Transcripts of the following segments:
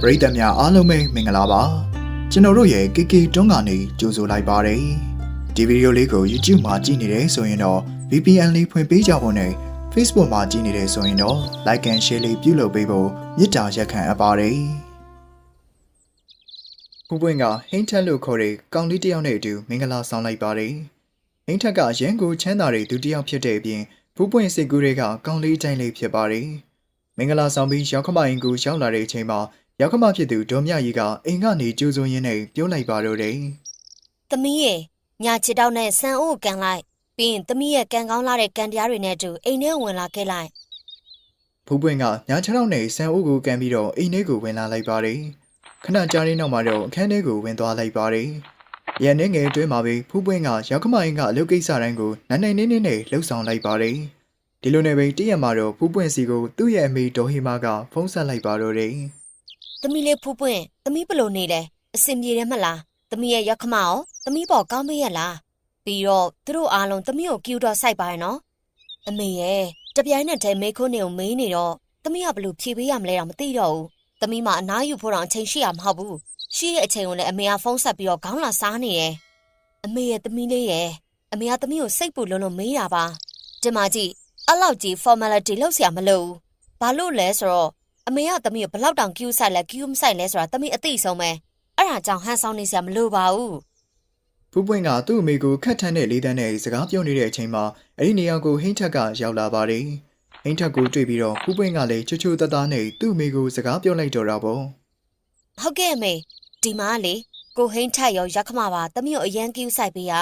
ပရိသတ်များအားလုံးပဲမင်္ဂလာပါကျွန်တော်တို့ရဲ့ KK တွန်းကနေကြိုဆိုလိုက်ပါတယ်ဒီဗီဒီယိုလေးကို YouTube မှာကြည့်နေတယ်ဆိုရင်တော့ VPN လေးဖွင့်ပေးကြဖို့နဲ့ Facebook မှာကြည့်နေတယ်ဆိုရင်တော့ Like and Share လေးပြုလုပ်ပေးဖို့မေတ္တာရက်ခံအပ်ပါတယ်ဖူးပွင့်ကဟိန်းထက်လို့ခေါ်တဲ့ကောင်လေးတစ်ယောက်နဲ့အတူမင်္ဂလာဆောင်လိုက်ပါတယ်ဟိန်းထက်ကရန်ကိုချမ်းသာတဲ့သူတစ်ယောက်ဖြစ်တဲ့အပြင်ဖူးပွင့်စိတ်ကူးတွေကကောင်လေးတိုင်းလေးဖြစ်ပါတယ်မင်္ဂလာဆောင်ပြီးရောက်ခမအင်ကိုရောက်လာတဲ့အချိန်မှာ ရောက်ခမဖြစ်သူဒေါ်မြကြီးကအိမ်ကနေကြိုးစုံရင်းနဲ့ပြောလိုက်ပါတော့တယ်။သမီးရဲ့ညာချစ်တောက်နဲ့ဆန်အိုးကိုကန်လိုက်ပြီးရင်သမီးရဲ့ကန်ကောင်းလာတဲ့ကန်တရားတွေနဲ့အတူအိမ်ထဲဝင်လာခဲ့လိုက်။ဖူးပွင့်ကညာချောင်းနဲ့ဆန်အိုးကိုကန်ပြီးတော့အိမ်ထဲကိုဝင်လာလိုက်ပါတယ်။ခဏကြာတဲ့နောက်မှာတော့အခန်းထဲကိုဝင်သွားလိုက်ပါတယ်။ရန်နေငယ်အတွင်းမှာပဲဖူးပွင့်ကရောက်ခမအင်ကအလုပ်ကိစ္စတိုင်းကိုနိုင်နိုင်နေနေနဲ့လှုပ်ဆောင်လိုက်ပါတယ်။ဒီလိုနဲ့ပဲတည့်ရက်မှာတော့ဖူးပွင့်စီကိုသူ့ရဲ့အမေဒေါ်ဟီမာကဖုန်းဆက်လိုက်ပါတော့တယ်။ သမီးလေးဖူးပွင့်သမီးဘလို့နေလဲအစင်ပြေတယ်မလားသမီးရဲ့ရခမရောသမီးပေါ်ကောင်းမေးရလားပြီးတော့သူတို့အားလုံးသမီးကိုကျူတော့စိုက်ပါရနော်အမေရဲ့တပြိုင်နက်တည်းမေခွန်းနေကိုမေးနေတော့သမီးကဘလို့ဖြေပေးရမလဲတော့မသိတော့ဘူးသမီးမအနားယူဖို့တော့အချိန်ရှိရမဟုတ်ဘူးရှိတဲ့အချိန်ကိုလည်းအမေကဖုန်းဆက်ပြီးတော့ခေါင်းလာစားနေတယ်အမေရဲ့သမီးလေးရဲ့အမေကသမီးကိုစိတ်ပူလုံးလုံးမေးတာပါဒီမှာကြည့်အဲ့လောက်ကြီး formality လောက်ဆရာမလို့ဘာလို့လဲဆိုတော့ အမေကသမီးကိုဘလောက်တောင်ကျူးဆိုင်လဲကျူးမဆိုင်လဲဆိုတာသမီးအသိဆုံးပဲအဲ့ဒါကြောင့်ဟန်ဆောင်နေစရာမလိုပါဘူးဖူးပွင့်ကသူ့အမေကိုခတ်ထန်းတဲ့လေးတန်းနဲ့စကားပြောနေတဲ့အချိန်မှာအဲ့ဒီနေရာကိုဟိန်းထက်ကရောက်လာပါတယ်ဟိန်းထက်ကိုတွေ့ပြီးတော့ဖူးပွင့်ကလည်းချွတ်ချွတ်တသားနဲ့သူ့အမေကိုစကားပြောလိုက်တော့တာပေါ့ဟုတ်ကဲ့အမေဒီမှာလေကိုဟိန်းထက်ရောရခမပါသမီးကိုအရန်ကျူးဆိုင်ပေးဟာ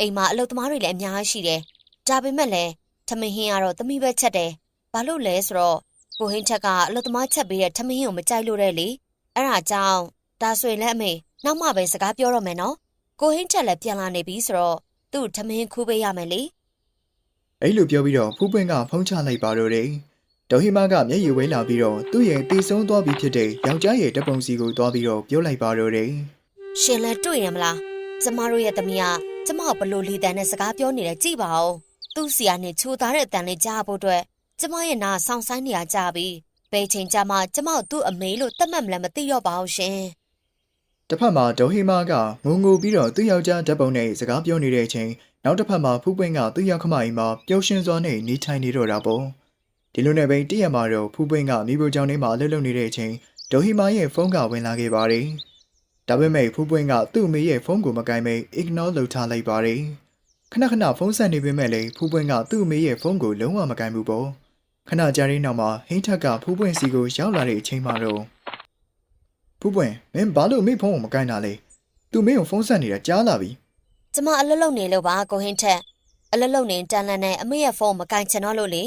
အိမ်မှာအလုပ်သမားတွေလည်းအများကြီးရှိတယ်ဒါပေမဲ့လည်းသမီးဟင်းကတော့သမီးပဲချက်တယ်ဘာလို့လဲဆိုတော့ ကိုဟိန်းထက်ကအလုပ်သမားချက်ပေးတဲ့ထမင်းဟင်းကိုမကြိုက်လို့တဲ့လေအဲ့ဒါကြောင့်ဒါဆိုရင်လည်းအမေနောက်မှပဲစကားပြောတော့မယ်နော်ကိုဟိန်းထက်လည်းပြန်လာနေပြီဆိုတော့သူ့ထမင်းခူးပေးရမယ်လေအဲ့လိုပြောပြီးတော့ဖူးပွင့်ကဖုံးချလိုက်ပါတော့တယ်။ဒေါ်ဟီမာကမျက်ရည်ဝဲလာပြီးတော့သူ့ရဲ့တီဆုံးသွားပြီးဖြစ်တဲ့ယောက်ျားရဲ့တပ်ပုံစီကိုသွားပြီးတော့ပြောလိုက်ပါတော့တယ်ရှင်လည်းတွေ့ရမလားကျမတို့ရဲ့သမီးကကျမကိုဘလို့လီတန်နဲ့စကားပြောနေတယ်ကြည့်ပါဦးသူ့စီကနေချိုးသားတဲ့အတန်လေးကြားဖို့အတွက် ကျမရဲ့နာဆောင်းဆိုင်နေရကြပြီဘယ်ချိန်ကျမှကျမကိုသူ့အမေလို့တတ်မှတ်မလဲမသိတော့ပါဘူးရှင်။တစ်ဖက်မှာဒေါ်ဟီမာကငုံငိုပြီးတော့သူ့ယောက်ျားတပ်ပုံနဲ့စကားပြောနေတဲ့အချိန်နောက်တစ်ဖက်မှာဖူးပွင့်ကသူ့ယောက်ခမအိမ်မှာပျော်ရွှင်စွာနဲ့နေထိုင်နေတော့တာပေါ့။ဒီလိုနဲ့ပဲတည့်ရက်မှာတော့ဖူးပွင့်ကမိဖို့ကြောင့်နေမှာအလုပ်လုပ်နေတဲ့အချိန်ဒေါ်ဟီမာရဲ့ဖုန်းကဝင်လာခဲ့ပါတယ်။ဒါပေမဲ့ဖူးပွင့်ကသူ့အမေရဲ့ဖုန်းကိုမကင်ပဲ ignore လုပ်ထားလိုက်ပါတယ်။ခဏခဏဖုန်းဆက်နေပေမဲ့လည်းဖူးပွင့်ကသူ့အမေရဲ့ဖုန်းကိုလုံးဝမကင်ဘူးပေါ့ ခဏကြာတဲ့နောက်မှာဟိန်းထက်ကဖူးပွင့်စီကိုရောက်လာတဲ့အချိန်မှာတော့ဖူးပွင့်မင်းဘာလို့အမေဖုန်းကိုမကင်တာလဲသူမင်းကိုဖုန်းဆက်နေတာကြားလာပြီကျမအလုပ်လုပ်နေလို့ပါကိုဟင်းထက်အလုပ်လုပ်နေတန်လန်နဲ့အမေရဲ့ဖုန်းမကင်ချင်တော့လို့လေ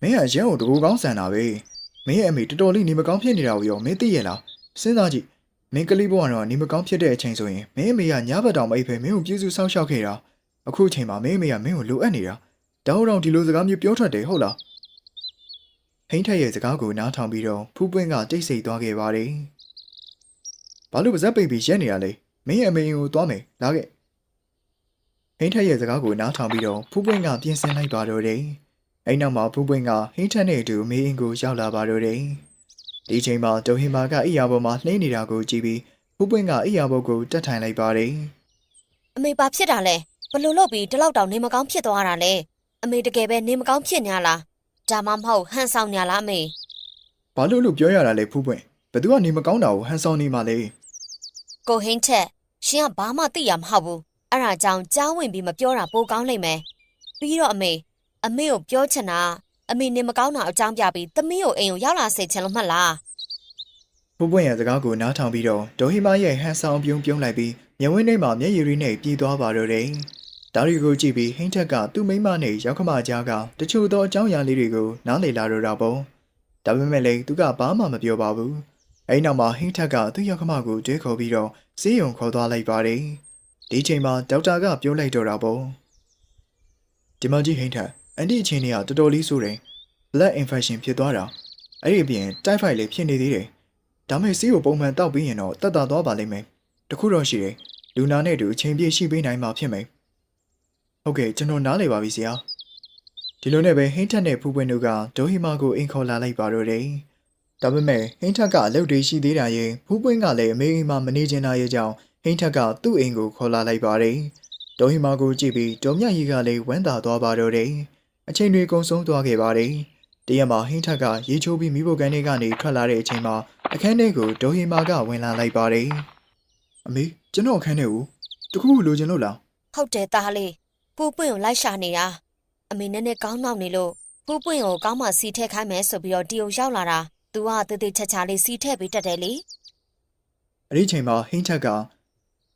မင်းကရန်ကိုတကူကောင်းဆန်တာပဲမင်းရဲ့အမေတော်တော်လေးနေမကောင်းဖြစ်နေတာကိုရောမင်းသိရလားစဉ်းစားကြည့်မင်းကလေးဘဝကတော့နေမကောင်းဖြစ်တဲ့အချိန်ဆိုရင်မင်းအမေကညဘက်တောင်မအိပ်ပဲမင်းကိုပြုစုစောင့်ရှောက်ခဲ့တာအခုအချိန်မှာမင်းအမေကမင်းကိုလိုအပ်နေတာတောင်းတောင်ဒီလိုစကားမျိုးပြောထွက်တယ်ဟုတ်လား ဟိန်းထက်ရဲ့စကားကိုနားထောင်ပြီးတော့ဖူးပွင့်ကတိတ်ဆိတ်သွားခဲ့ပါတယ်။ဘာလို့ပါဇက်ပိတ်ပြီးရက်နေရလဲ။မင်းရဲ့အမေကိုသွားမယ်။လာခဲ့။ဟိန်းထက်ရဲ့စကားကိုနားထောင်ပြီးတော့ဖူးပွင့်ကပြင်ဆင်လိုက်ပါတော့တယ်။အဲ့နောက်မှာဖူးပွင့်ကဟိန်းထက်နဲ့အတူမေးအင်းကိုရောက်လာပါတော့တယ်။ဒီချိန်မှာဒိုဟင်မာကအိယာပေါ်မှာနှိမ့်နေတာကိုကြည့်ပြီးဖူးပွင့်ကအိယာပေါ်ကိုတက်ထိုင်လိုက်ပါတယ်။အမေဘာဖြစ်တာလဲဘလို့လို့ပြီးဒီလောက်တောင်နေမကောင်းဖြစ်သွားတာလဲအမေတကယ်ပဲနေမကောင်းဖြစ်ညာလား ဒါမှမဟုတ်ဟန်ဆောင်ညာလားအမေဘာလို့လို့ပြောရတာလဲဖူးပွင့်ဘသူကနေမကောင်းတာကိုဟန်ဆောင်နေမှလဲကိုဟင်းချက်ရှင်ကဘာမှသိရမဟုတ်ဘူးအဲ့ဒါကြောင့်ကြားဝင်ပြီးမပြောတာပိုကောင်းလိမ့်မယ်ပြီးတော့အမေအမေကိုပြောချင်တာအမေနေမကောင်းတာအကြောင်းပြပြီးသမီးကိုအိမ်ကိုရောက်လာစေချင်လို့မှတ်လားဖူးပွင့်ရဲ့စကားကိုနားထောင်ပြီးတော့ဒေါ်ဟီမာရဲ့ဟန်ဆောင်ပြုံးပြုံးလိုက်ပြီးမျက်ဝန်းထဲမှာမျက်ရည်ရည်နဲ့ပြေးသွားပါတော့တယ်။ ဒါရီကိုကြည့်ပြီးဟိန်းထက်ကသူ့မိန်းမနဲ့ရောက်ခမကြားကတချို့သောအကြောင်းအရာလေးတွေကိုနားလည်လာတော့တာပေါ့။ဒါပေမဲ့လည်းသူကဘာမှမပြောပါဘူး။အဲဒီနောက်မှာဟိန်းထက်ကသူ့ရောက်ခမကိုတွဲခေါ်ပြီးတော့စေးရုံခေါ်သွားလိုက်ပါတယ်။ဒီချိန်မှာဒေါက်တာကပြောလိုက်တော့တာပေါ့။ဒီမကြီးဟိန်းထက်အန်တီအချင်းတွေကတော်တော်လေးဆိုတယ်။ blood infection ဖြစ်သွားတာ။အဲ့ဒီအပြင် typhoid လည်းဖြစ်နေသေးတယ်။ဒါမဲ့ဆေးကိုပုံမှန်တောက်ပြီးရင်တော့တက်တာသွားပါလိမ့်မယ်။တခုတော့ရှိတယ်။လူနာနဲ့အတူအချိန်ပြည့်ရှိပေးနိုင်မှာဖြစ်မယ်။ ဟုတ်ကဲ့ကျွန်တော်နားလည်ပါပြီဆရာ။ဒီလိုနဲ့ပဲဟိန်းထက်နဲ့ဖူးပွင့်တို့ကဒိုဟီမာကိုအိမ်ခေါ်လာလိုက်ပါတော့တယ်။ဒါပေမဲ့ဟိန်းထက်ကအလုပ်တွေရှိသေးတာရင်ဖူးပွင့်ကလည်းအမေအိမ်မှာမနေချင်တာရဲ့ကြောင့်ဟိန်းထက်ကသူ့အိမ်ကိုခေါ်လာလိုက်ပါတယ်။ဒေါ်ဟီမာကိုကြည့်ပြီးဒေါ်မြတ်ကြီးကလည်းဝမ်းသာသွားပါတော့တယ်။အချိန်တွေကုန်ဆုံးသွားခဲ့ပါတယ်။တရက်မှာဟိန်းထက်ကရေချိုးပြီးမိဖို့ကန်တွေကနေထွက်လာတဲ့အချိန်မှာအခန်းထဲကိုဒေါ်ဟီမာကဝင်လာလိုက်ပါတယ်။အမေကျွန်တော်အခန်းထဲကိုတခုခုလိုချင်လို့လားဟုတ်တယ်သားလေး ပူပွင့်ကိုလိုက်ရှာနေတာအမေနဲ့နဲ့ကောင်းနောက်နေလို့ပူပွင့်ကိုကောင်းမှစီထည့်ခိုင်းမယ်ဆိုပြီးတော့တီယုံရောက်လာတာ तू ကတေးသေးချာချာလေးစီထည့်ပေးတတ်တယ်လေ။အဲ့ဒီချိန်မှာဟိန်းထက်က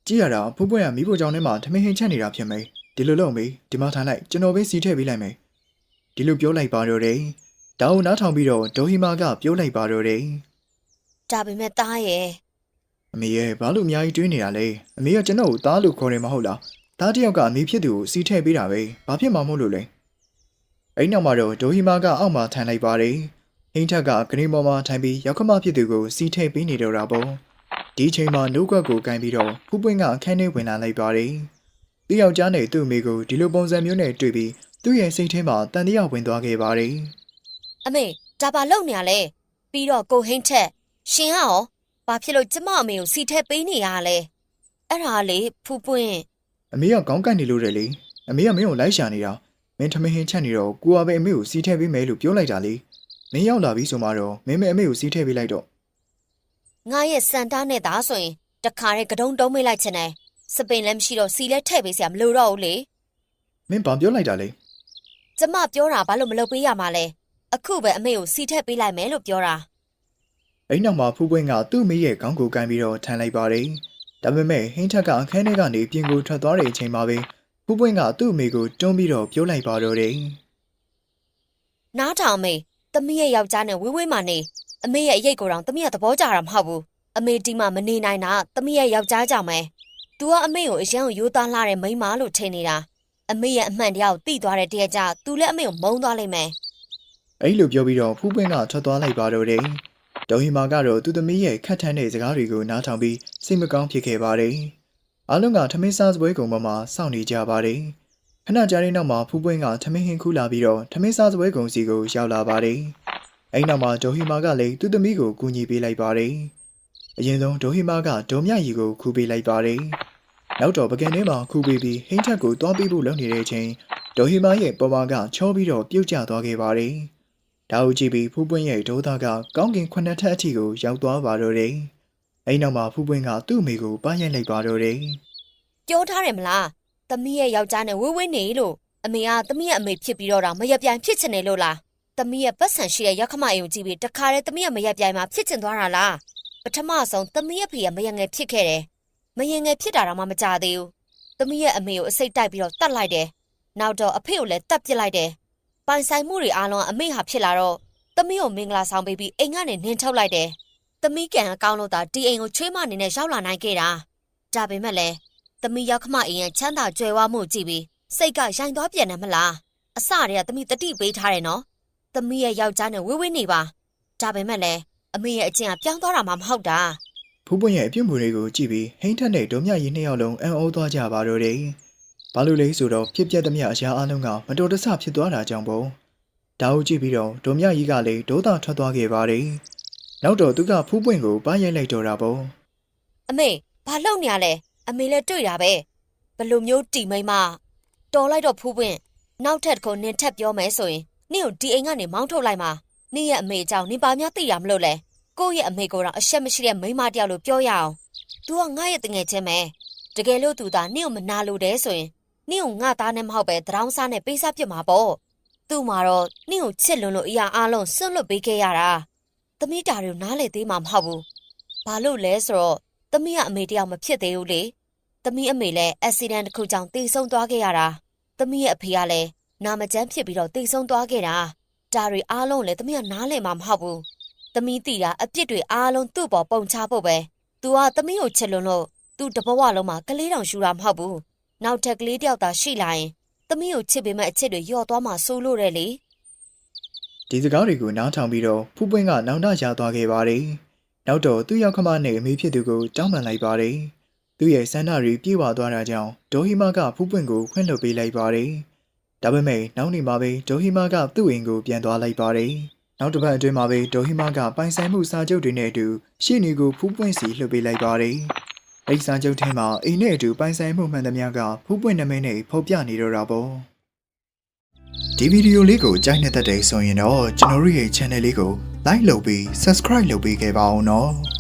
ကြည့်ရတာဖူးပွင့်ကမိဖို့ကြောင့်ထဲမှာထမင်းဟင်းချက်နေတာဖြစ်မယ်။ဒီလိုလုပ်မေးဒီမှာထိုင်လိုက်ကျွန်တော်ပဲစီထည့်ပေးလိုက်မယ်။ဒီလိုပြောလိုက်ပါတော့တယ်။ဒါကိုနားထောင်ပြီးတော့ဒေါ်ဟီမာကပြောလိုက်ပါတော့တယ်ဒါပေမဲ့သားရဲ့။အမေရဲ့ဘာလို့အများကြီးတွေးနေတာလဲ။အမေကကျွန်တော်ကိုသားလို့ခေါ်တယ်မဟုတ်လား။ သားတစ်ယောက်ကအမေဖြစ်သူကိုစီထည့်ပေးတာပဲ။ဘာဖြစ်မှမဟုတ်လို့လဲ။အဲ့နောက်မှာတော့ဒေါ်ဟီမာကအောက်မှာထိုင်လိုက်ပါတယ်။ဟိန်းထက်ကဂရင်းပေါ်မှာထိုင်ပြီးရောက်ခမဖြစ်သူကိုစီထည့်ပေးနေတော့တာပေါ့။ဒီချိန်မှာနှုတ်ကွက်ကိုကင်ပြီးတော့ဖူးပွင့်ကအခန်းထဲဝင်လာလိုက်ပါတယ်။သူ့ယောက်ျားနဲ့သူ့အမေကိုဒီလိုပုံစံမျိုးနဲ့တွေ့ပြီးသူ့ရဲ့စိတ်ထဲမှာတန်တရားဝင်သွားခဲ့ပါတယ်အမေဒါပါလုံနေရလဲပြီးတော့ကိုဟင်းချက်ရှင်ကရောဘာဖြစ်လို့ကျမအမေကိုစီထည့်ပေးနေရလဲအဲ့ဒါလေဖူပွင့်။ အမေကခေါင်းကိုက်နေလို့တယ်လေ။အမေကမင်းကိုလိုက်ရှာနေတာ။မင်းထမင်းဟင်းချက်နေတော့ကိုကပဲအမေကိုစီးထည့်ပေးမယ်လို့ပြောလိုက်တာလေ။မင်းရောက်လာပြီဆိုမှတော့မင်းမအမေကိုစီးထည့်ပေးလိုက်တော့ငါရဲ့စန်တာနဲ့သားဆိုရင်တခါတည်းကတုံးတုံးမိလိုက်ချင်တယ်စပင်လည်းမရှိတော့စီလည်းထည့်ပေးစရာမလိုတော့ဘူးလေ။မင်းဘာပြောလိုက်တာလဲကျမပြောတာဘာလို့မလုပ်ပေးရမှာလဲအခုပဲအမေကိုစီထည့်ပေးလိုက်မယ်လို့ပြောတာ။အဲ့နောက်မှာဖူးပွင့်ကသူ့အမေရဲ့ခေါင်းကိုကင်ပြီးတော့ထိုင်လိုက်ပါတယ်။ ဒါပေမဲ့ဟင်းထက်ကအခန်းထဲကနေပြင်ကိုထွက်သွားတဲ့အချိန်မှာပဲဖူးပွင့်ကသူ့အမေကိုတွန်းပြီးတော့ပြောလိုက်ပါတော့တယ်။နားထောင်အမေသမီးရဲ့ယောက်ျားနဲ့ဝေးဝေးမှနေအမေရဲ့အရေးကိုယ်တော်သမီးကသဘောကျတာမဟုတ်ဘူးအမေဒီမှမနေနိုင်တာသမီးရဲ့ယောက်ျားကြောင့်ပဲ तू ကအမေကိုအရန်ကိုရိုးသားလှတဲ့မိန်းမလို့ထင်နေတာအမေရဲ့အမှန်တရားကိုသိသွားတဲ့တရက်ကျ तू လည်းအမေကိုမုန်းသွားလိမ့်မယ်အဲ့လိုပြောပြီးတော့ဖူးပွင့်ကထွက်သွားလိုက်ပါတော့တယ်။ ဒေါ်ဟီမာကတော့သူ့သမီးရဲ့ခက်ထန်တဲ့စကားတွေကိုနားထောင်ပြီးစိတ်မကောင်းဖြစ်ခဲ့ပါတယ်။အားလုံးကထမင်းစားစပွဲကုံပေါ်မှာစောင့်နေကြပါတယ်။ခဏကြာတဲ့နောက်မှာဖူးပွင့်ကထမင်းဟင်းခူးလာပြီးတော့ထမင်းစားစပွဲကုံစီကိုရောက်လာပါတယ်။အဲ့နောက်မှာဒေါ်ဟီမာကလည်းသူ့သမီးကိုကူညီပေးလိုက်ပါတယ်။အရင်ဆုံးဒေါ်ဟီမာကဒေါ်မြရီကိုခူးပေးလိုက်ပါတယ်။နောက်တော့ပကံထဲမှာခူးပေးပြီးဟင်းထက်ကိုတွားပေးဖို့လုပ်နေတဲ့အချိန်ဒေါ်ဟီမာရဲ့ပေါ်ပါကချောပြီးတော့ပြုတ်ကျသွားခဲ့ပါတယ်။ ဒါကိုကြည့်ပြီးဖူးပွင့်ရဲ့ဒေါသကကောင်းကင်ခုနှစ်ထပ်အထိကိုရောက်သွားပါတော့တယ်။အဲဒီနောက်မှာဖူးပွင့်ကသူ့အမေကိုပါရိုက်လိုက်ပါတော့တယ်ပြောထားတယ်မလားသမီးရဲ့ယောက်ျားနဲ့ဝေးဝေးနေလို့အမေကသမီးရဲ့အမေဖြစ်ပြီးတော့တောင်မရက်ပြိုင်ဖြစ်ချင်တယ်လို့လားသမီးရဲ့ပတ်စံရှိတဲ့ရက်ခမအိမ်ကိုကြည့်ပြီးတခါတည်းသမီးရဲ့မရက်ပြိုင်မှာဖြစ်ချင်သွားတာလားပထမဆုံးသမီးရဲ့ဖေကမရက်ငယ်ဖြစ်ခဲ့တယ်မရက်ငယ်ဖြစ်တာတော့မှမကြသေးဘူးသမီးရဲ့အမေကိုအစိတ်တိုက်ပြီးတော့တတ်လိုက်တယ်နောက်တော့အဖေကိုလည်းတတ်ပစ်လိုက်တယ် ပိုင်ဆိုင်မှုတွေအားလုံးအမေဟာဖြစ်လာတော့သမီးကိုမင်္ဂလာဆောင်ပေးပြီးအိမ်ကနေနင်းထုတ်လိုက်တယ်သမီးကံအကောင်းလို့သာဒီအိမ်ကိုချွေးမအနေနဲ့ရောက်လာနိုင်ခဲ့တာဒါပေမဲ့လည်းသမီးရောက်ခမအင်းရဲ့ချမ်းသာကြွယ်ဝမှုကြည့်ပြီးစိတ်ကရိုင်သွားပြန်တယ်မလားအစတည်းကသမီးတတိပေးထားတယ်နော်သမီးရဲ့ယောက်ျားနဲ့ဝေးဝေးနေပါဒါပေမဲ့လည်းအမေရဲ့အကျင့်ကပြောင်းသွားတာမှမဟုတ်တာ။ဖူးပွင့်ရဲ့အပြုတ်မှုတွေကိုကြည့်ပြီးဟိန်းထက်နဲ့ဒေါ်မြရီနှစ်ယောက်လုံးအံ့ဩသွားကြပါတော့တယ်။ ဘာလို့လဲဆိုတော့ဖြစ်ပျက်သမျှအရာအလုံးကမတော်တဆဖြစ်သွားတာကြောင့်ပေါ့။ဒါကိုကြည့်ပြီးတော့ဒေါ်မြရီကလည်းဒေါသထွက်သွားခဲ့ပါတယ်။နောက်တော့သူကဖူးပွင့်ကိုပါရိုက်လိုက်တော့တာပေါ့။အမေဘာလုပ်နေရလဲအမေလည်းတွေ့တာပဲဘယ်လိုမျိုးတီမိန်မတော်လိုက်တော့ဖူးပွင့်နောက်ထပ်တစ်ခုနင်ထပ်ပြောမယ်ဆိုရင်နင့်ကိုဒီအိမ်ကနေမောင်းထုတ်လိုက်မှာနင့်ရဲ့အမေအကြောင်းနင်ပါများသိရမလို့လဲကိုယ့်ရဲ့အမေကိုတော့အရှက်မရှိတဲ့မိန်းမတစ်ယောက်လို့ပြောရအောင် तू ကငါ့ရဲ့တငယ်ချင်းပဲတကယ်လို့ तू သာနင့်ကိုမနာလို့တဲ့ဆိုရင် နင့်ကိုငါသားနဲ့မဟုတ်ပဲတရောင်းစားနဲ့ပေးစားပြစ်မှာပေါ့သူ့မှာတော့နင့်ကိုချစ်လွန်လို့အရာအလုံးစွန့်လွတ်ပေးခဲ့ရတာသမီးတာတွေကိုနားလေသေးမှာမဟုတ်ဘူးဘာလို့လဲဆိုတော့။သမီးကအမေတယောက်မဖြစ်သေးဘူးလေ။သမီးအမေလည်းအက်ဆီဒန့်တစ်ခုကြောင့်တေဆုံးသွားခဲ့ရတာ။သမီးရဲ့အဖေကလည်းနာမကျန်းဖြစ်ပြီးတော့တေဆုံးသွားခဲ့တာ။ဒါတွေအားလုံးလည်းသမီးကနားလည်မှာမဟုတ်ဘူး။သမီးတီတာအပြစ်တွေအားလုံးသူ့ပေါ်ပုံချဖို့ပဲ။ तू ကသမီးကိုချစ်လွန်းလို့ तू တဘဝလုံးမှာကလေးတောင်ရှူတာမဟုတ်ဘူး။ နောက်ထပ်ကလေးတယောက်သာရှိလာရင်သမီးကိုချစ်ပေမဲ့အချစ်တွေလျော့သွားမှဆိုးလို့တဲ့လေ။ဒီစကားတွေကိုနားထောင်ပြီးတော့ဖူးပွင့်ကနောင်တရသွားခဲ့ပါတယ်။နောက်တော့သူ့ရောက်ခမနဲ့အမေဖြစ်သူကိုတောင်းပန်လိုက်ပါတယ်။သူ့ရဲ့ဆန္ဒတွေပြေဝသွားတာကြောင့်ဒေါ်ဟီမာကဖူးပွင့်ကိုခွင့်လွှတ်ပေးလိုက်ပါတယ်။ဒါပေမဲ့နောက်နေမှာပဲဒေါ်ဟီမာကသူ့အိမ်ကိုပြန်သွားလိုက်ပါတယ်နောက်တစ်ပတ်အတွင်းမှာပဲဒေါ်ဟီမာကပိုင်ဆိုင်မှုစာချုပ်တွေနဲ့အတူရှေ့နေကိုဖူးပွင့်စီလှုပ်ပေးလိုက်ပါတယ်။ အဲ့ဒီစာချုပ်ထဲမှာအိမ်နဲ့အတူပိုင်ဆိုင်မှုမှန်သမျှကဖူးပွင့်နာမည်နဲ့ဖော်ပြနေတော့တာပေါ့။ဒီဗီဒီယိုလေးကိုကြိုက်နေတဲ့တဲ့ဆိုရင်တော့ကျွန်တော်တို့ရဲ့ channel လေးကို like လုပ်ပြီး subscribe လုပ်ပေးခဲ့ပါအောင်နော်။